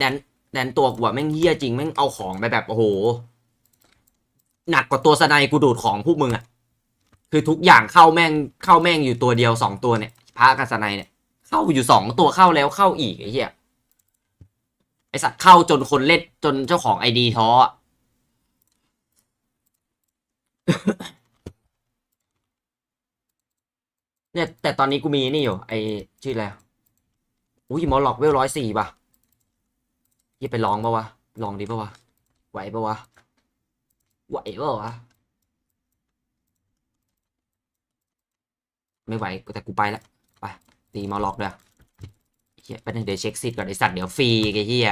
แดนแดนตัวกูอะแม่งเหี้ยจริงแม่งเอาของไปแบบโอ้โห หนักกว่าตัวสไนกูดูดของพวกมึงอะคือทุกอย่างเข้าแม่งเข้าแม่งอยู่ตัวเดียวสองตัวเนี่ยพระกับสไนเนี่ย เข้าอยู่สองตัวเข้าแล้วเข้าอีกไอ้เหี้ยไอสัตว์เข้าจนคนเล่นจนเจ้าของไอดีท้ออะเนี่ยแต่ตอนนี้กูมีนี่อยู่ไอชื่ออะไรอะอุ้ยมอลล็อกเวลร้อยสี่ป่ะ ยี่ไปลองปะวะ ลองดีปะวะ ไหวปะวะ ไหวปะวะ ไม่ไหวแต่กูไปล้วไป ตีมอลล็อกเลยเฮียไปบนึงเดี๋ยวเช็คซิทก่อนไอสัตว์เดี๋ยวฟรีไอ้เฮีย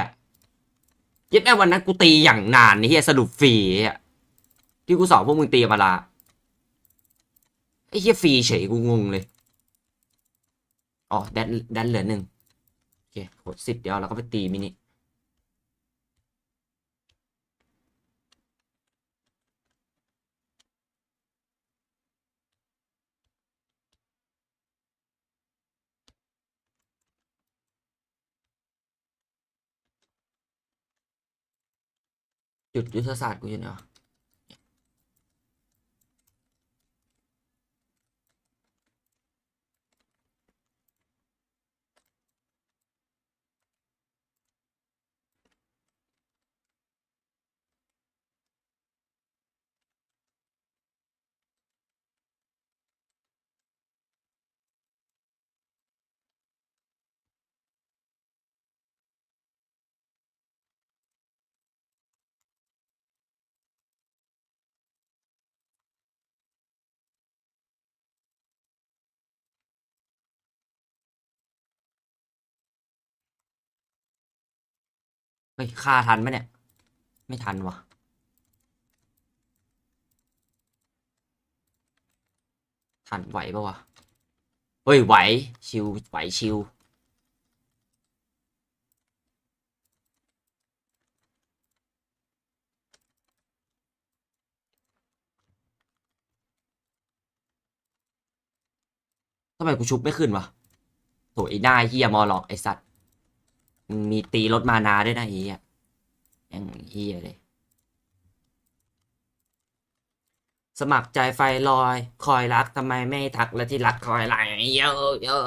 เย็บแม่วันนั้นกูตีอย่างนานไอเฮียสรุปฟรีอ้เหี้ยที่กูสอนพวกมึงตีมาละไอ้เฮียฟรีเฉยกูงงเลยอ๋อแดนแดนเหลือหนึ่งโอเคกดสิบเดียวเราก็ไปตีมินิ จุดยุทธศาสตร์กูอยู่ไหนวะ เฮ้ยฆ่าทันไหมเนี่ย ไม่ทันวะทันไหวปะวะ เฮ้ย ไหว ชิว ไหวชิว ทำไมกูชุบไม่ขึ้นวะโถไอ้หน้าเฮียมอหลอกไอสัตว์ มีตีรถมานาด้วยนะเฮียยังเฮียเลย สมัครใจไฟลอย คอยรักทำไมไม่ทักแล้วที่รักคอยไลเยอะเยอะ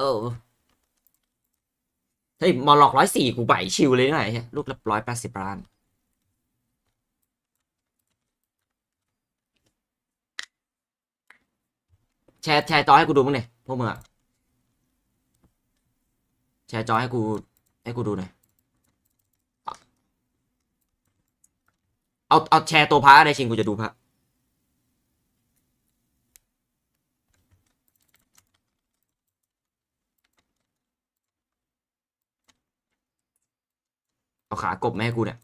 เฮ้ยมอหลอกร้อยสี่กูไหวชิวเลยหนะไอ้เหี้ยลูกละร้อยแปดสิบล้านแชร์แชร์จอให้กูดูมั้งเนี่ยพวกมึงอะแชร์จอให้กู ให้กูดูหน่อย เอา เอาแชร์ตัวพระได้ชิงกูจะดูพระเอาขากบแม่กูเนี่ย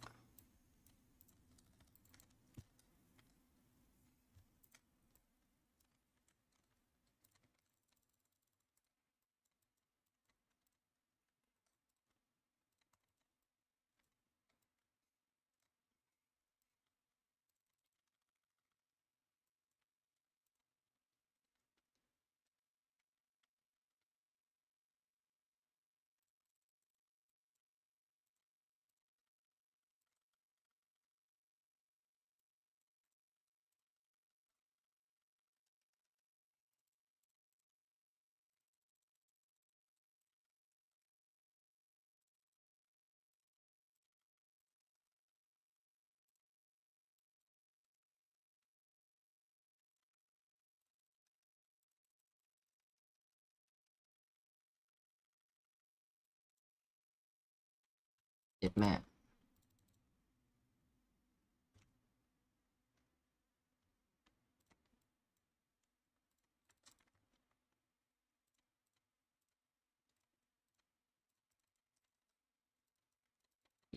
เจ็ดแม่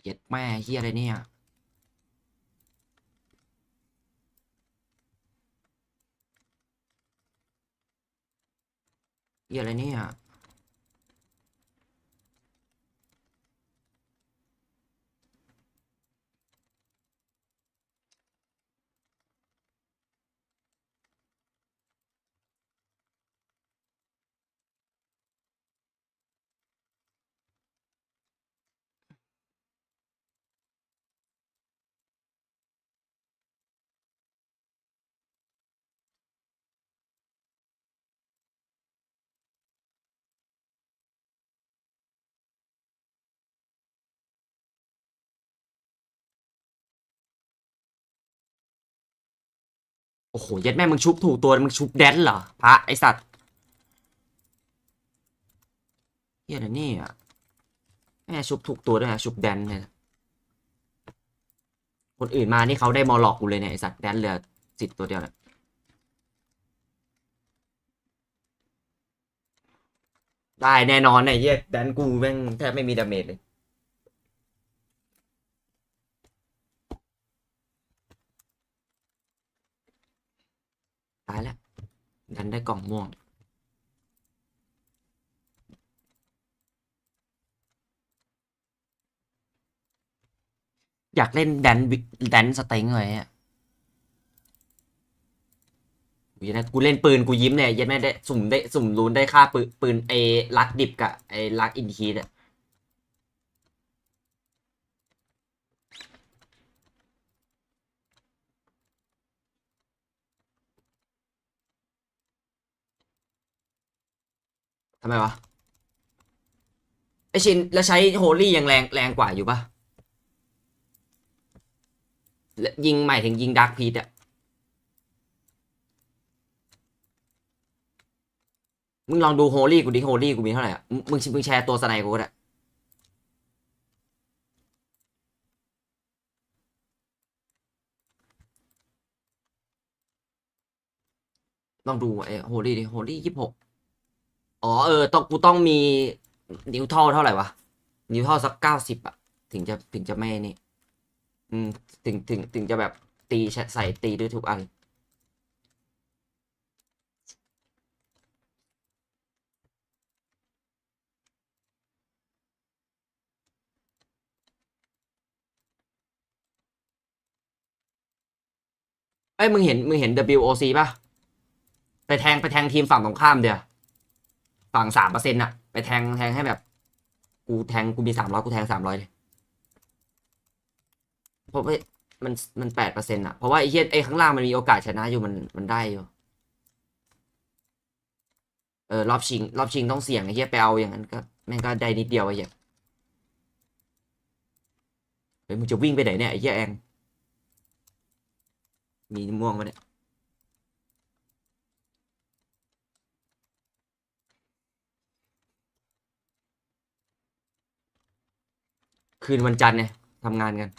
เจ็ดแม่เฮียอะไรเนี่ยเฮียอะไรเนี่ย โอ้โหยัดแม่มึงชุบถูกตัวมึงชุบแดนเหรอพระไอสัตว์เฮียนะนี่อะแม่ชุบถูกตัวด้วยนะชุบแดนเนี่ยคนอื่นมานี่เขาได้มอลล็อกกูเลยเนี่ยไอสัตว์แดนเหลือสิทธิ์ตัวเดียวเนี่ยได้แน่นอนไอ้เหี้ยแดนกูแม่งแทบไม่มีดาเมจเลย ตายแล้วันได้กล่องม่วง อยากเล่นแดนวิแดนสเต็งเลยอะกูจะนะกูเล่นปืนกูยิ้มเนี่ยยันไม่ได้สุ่มได้สุ่มลุ้นได้ค่าปืนปืนไอ้ลักดิบกับไอ้ลักอินทีเนี่ย ทำไมวะไอชินแล้วใช้โฮลี่ยังแรงแรงกว่าอยู่ปะและยิงใหมายถึงยิงดักพีทอะมึงลองดูโฮลี่กูดิโฮลี่กูมีเท่าไหร่อะมึงมึงมึงแชร์ตัวสไนกูก็ได้ลองดูไอ้โฮลี่ดิโฮลี่ยี่สิบหก อ๋อเออต้องกูต้องมีนิ้วท่อเท่าไหร่วะ นิ้วท่อสักเก้าสิบอะถึงจะถึงจะไม่นี่ อืม ถึงถึงถึงจะแบบตีใส่ตีด้วยทุกอัน เอ้ยมึงเห็นมึงเห็น WOC ป่ะ ไปแทงไปแทงทีมฝั่งตรงข้ามเดี๋ยว ฝั่งสามเปอร์เซ็นต์อะไปแทงแทงให้แบบ กูแทงกูมีสามร้อยกูแทงสามร้อยเลยเพราะว่ามันมันแปดเปอร์เซ็นต์อะเพราะว่าไอ้เหี้ยไอ้ข้างล่างมันมีโอกาสชนะอยู่มันมันได้อยู่เออรอบชิง รอบชิงต้องเสี่ยงไอ้เหี้ยไปเอาอย่างนั้นก็แม่งก็ได้นิดเดียวไอ้เหี้ยเฮ้ยมึงจะวิ่งไปไหนเนี่ยไอ้เหี้ยแองมีม่วงมาเนี่ย คืนวันจันทร์เนี่ยทำงานกัน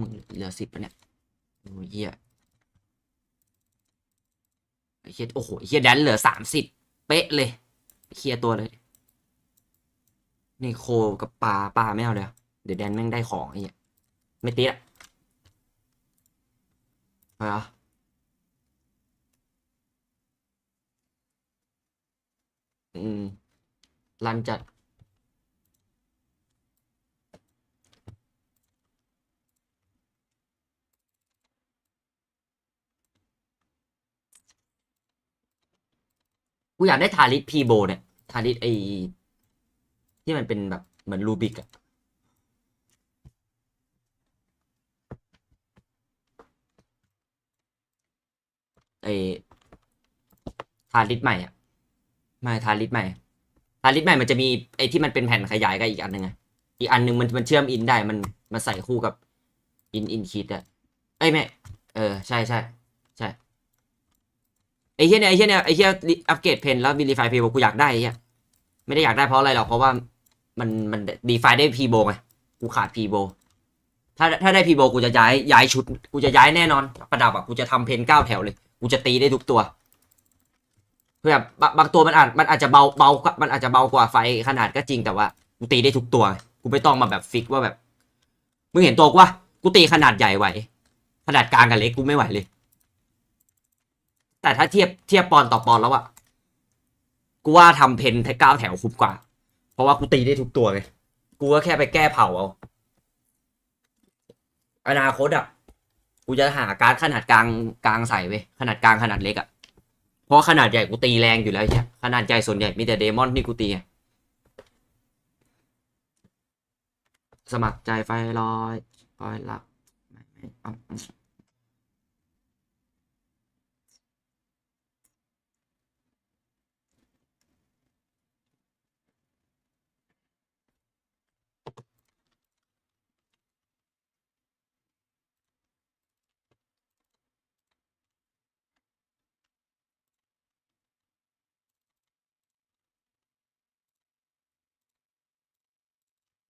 มึงเหลือสิบปะเนี่ยโอ้ยเหี้ยอ้ เฮียโอ้โหเฮียแดนเหลือสามสิบเป๊ะเลยเคลียร์ตัวเลยนี่โคกับปลาปลาไม่เอาเลยเดี๋ยวแดนแม่งได้ของไอ้เหี้ยไม่ตีละไปเหรออืมรันจัด กูอยากได้ทาริสพีโบเนี่ย ทาริสไอที่มันเป็นแบบเหมือนรูบิกอะไอทาริสใหม่อะไม่ทาริสใหม่ ทาริสใหม่มันจะมีไอที่มันเป็นแผ่นขยายกับอีกอันหนึ่งอะอีกอันหนึ่งมันมันเชื่อมอินได้มันมันใส่คู่กับอินอินคิดอะเอ้ยแม่เออ ใช่ใช่ใช่ ไอ้เหี้ยเนี่ยไอ้เหี้ยเนี่ยไอ้เหี้ยอัปเกรดเพนแล้วมีรีไฟพีโบกูอยากได้ไอ้เหี้ยไม่ได้อยากได้เพราะอะไรหรอกเพราะว่ามันมันดีไฟได้พีโบไงกูขาดพีโบถ้าถ้าได้พีโบกูจะย้ายย้ายชุด กูจะย้ายแน่นอน ประดับอะกูจะทำเพนเก้าแถวเลย กูจะตีได้ทุกตัวเพื่อบางบางตัวมันอาจมันอาจจะเบาเบามันอาจจะเบากว่าไฟขนาดก็จริงแต่ว่ากูตีได้ทุกตัว กูไม่ต้องมาแบบฟิกว่าแบบมึงเห็นตัวกูว่ากูตีขนาดใหญ่ไหวขนาดกลางกับเล็กกูไม่ไหวเลย แต่ถ้าเทียบเทียบปอนต่อปอนแล้วอะกูว่าทำเพนแทเก้าแถวคุบกว่า เพราะว่ากูตีได้ทุกตัวไงกูก็แค่ไปแก้เผาเอา อนาคตอะกูจะหาการขนาดกลางกลางใส่เว้ยขนาดกลางขนาดเล็กอะเพราะขนาดใหญ่กูตีแรงอยู่แล้วใช่ขนาดใหญ่ส่วนใหญ่มีแต่เดมอนที่กูตีสมัครใจไฟลอยลอยหลับ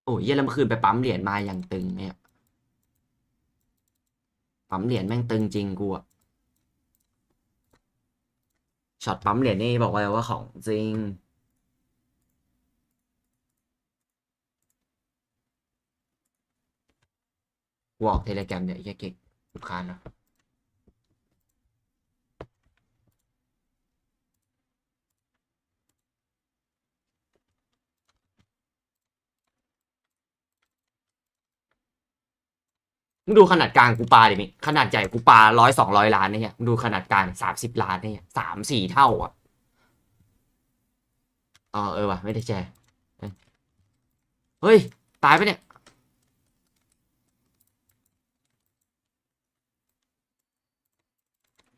โอ้ยเยแล้วเมื่อคืนไปปั๊มเหรียญมาอย่างตึงเนี่ยปั๊มเหรียญแม่งตึงจริงกูอะช็อตปั๊มเหรียญนี่บอกไว้ว่าของจริง วอกเทเลแกรมเนี่ยไอ้เหี้ยเก่งลูกค้านะ มึงดูขนาดกลางกูปลาดิมิขนาดใหญ่กูปลาร้อยสองร้อยล้านเนี่ยมึงดูขนาดกลางสามสิบล้านเนี่ยสามสี่เท่าอะอ๋อเออว่ะไม่ได้แชร์เฮ้ย ตายไปเนี่ย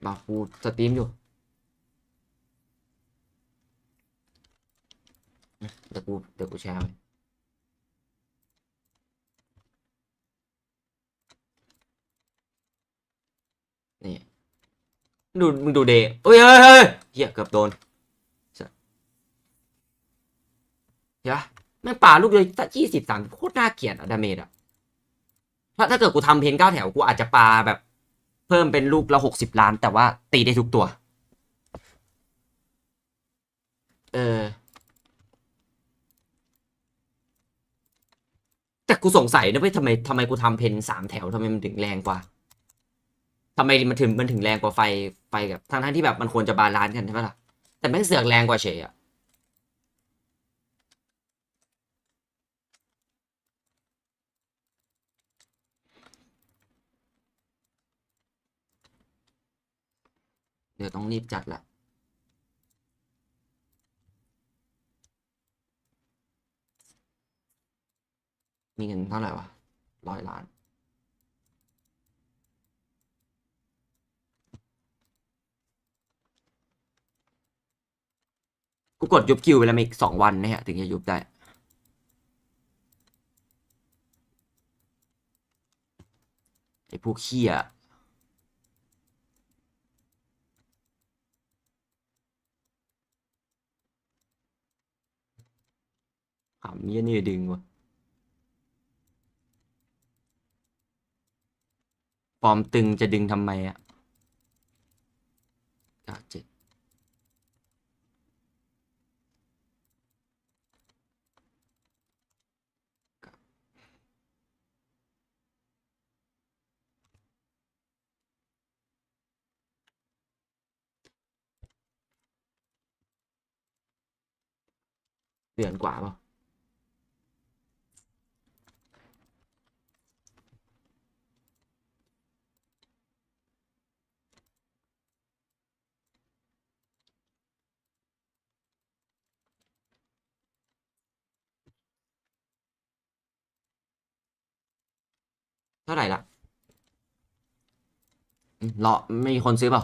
มากูสตรีมอยู่เดี๋ยวกูเดี๋ยวกูแชร์ไว้ นี่ดูมึงดูเดย์เฮ้ยเฮ้ยเฮ้ยเฮียเกือบโดนเห็นะแม่งป่าลูกเลยตั้งยี่สิบสามโคตรน่าเกลียดอะดาเมจอะถ้าถ้าเกิดกูทำเพนเก้าแถวกูอาจจะปาแบบ เพิ่มเป็นลูกละหกสิบล้าน แต่ว่าตีได้ทุกตัว เออ แต่กูสงสัยนะเว้ยทำไมทำไมกูทำเพนสามแถวทำไมมันถึงแรงกว่า ทำไมมันถึงมันถึงแรงกว่าไฟไฟกับทั้งทั้งที่แบบมันควรจะบาลานซ์กันใช่ปะล่ะแต่แม่งเสือกแรงกว่าเฉยอะเดี๋ยวต้องรีบจัดละมีเงินเท่าไหร่วะร้อยล้าน กูกดยุบคิวไปแล้วมีอีกสองวันนี่ยถึงจะยุบได้ ไอ้พวกเขี้ยหำเมียนี่ดึงวะฟอร์มตึงจะดึงทำไมอะเก้าเจ็ด เดือนกว่าเปล่าเท่าไหร่ละรอไม่มีคนซื้อเปล่า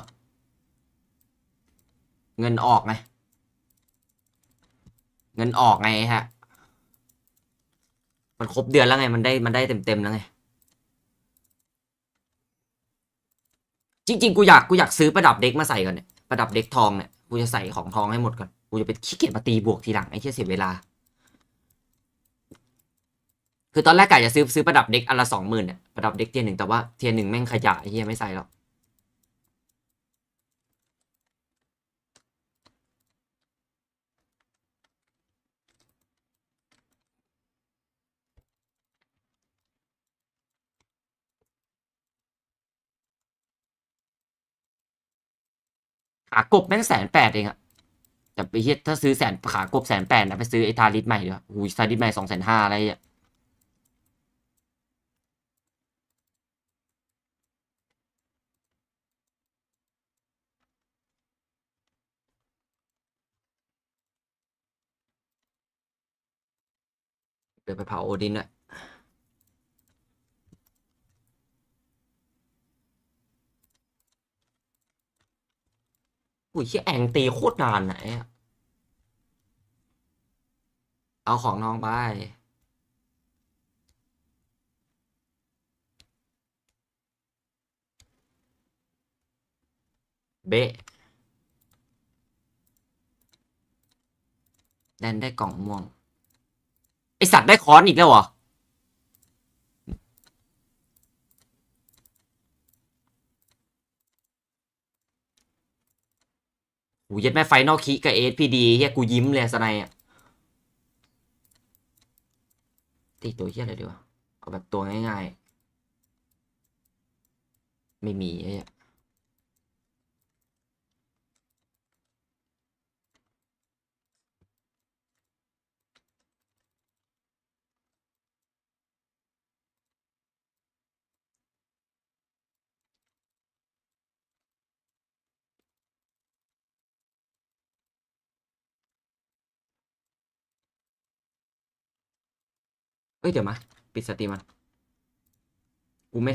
เงินออกไง เงินออกไงฮะ มันครบเดือนแล้วไง มันได้มันได้เต็มเต็มแล้วไง จริง ๆ กูอยากกูอยากซื้อประดับเด็กมาใส่ก่อนเนี่ย ประดับเด็กทองเนี่ย กูจะใส่ของทองให้หมดก่อน กูจะไปขี้เกียจมาตีบวกทีหลังไอ้เชี่ยเสียเวลา คือตอนแรกกะจะซื้อซื้อประดับเด็กอันละสองหมื่นเนี่ย ประดับเด็กเทียร์หนึ่งแต่ว่าเทียร์หนึ่งแม่งขยะไอ้เฮียไม่ใส่หรอากบแม่งแสนแปดเองอะแต่ไปเฮียถ้าซื้อแสนขากบแสนแปดนะไปซื้อไอ้ทาริสใหม่เดี๋ยวอุ้ยทาริสใหม่สองแสนห้าอะไรอะเดี๋ยวไปเผาโอดินด้ว อุ้ยเชี่ยแองตีโคตรนานไหนอะเอาของน้องไปเบะแดนได้กล่องม่วง ไอสัตว์ได้ค้อนอีกแล้วเหรอ กูยัดแม่ไฟนอลคิกับเอสพีดีเฮียกูยิ้มเลยสไนอะตีตัวเฮียอะไรดีวะ เอาแบบตัวง่ายๆ ไม่มีไอ้ เอ้ยเดี๋ยวมา ปิดสตรีมมันกูไม่ทำ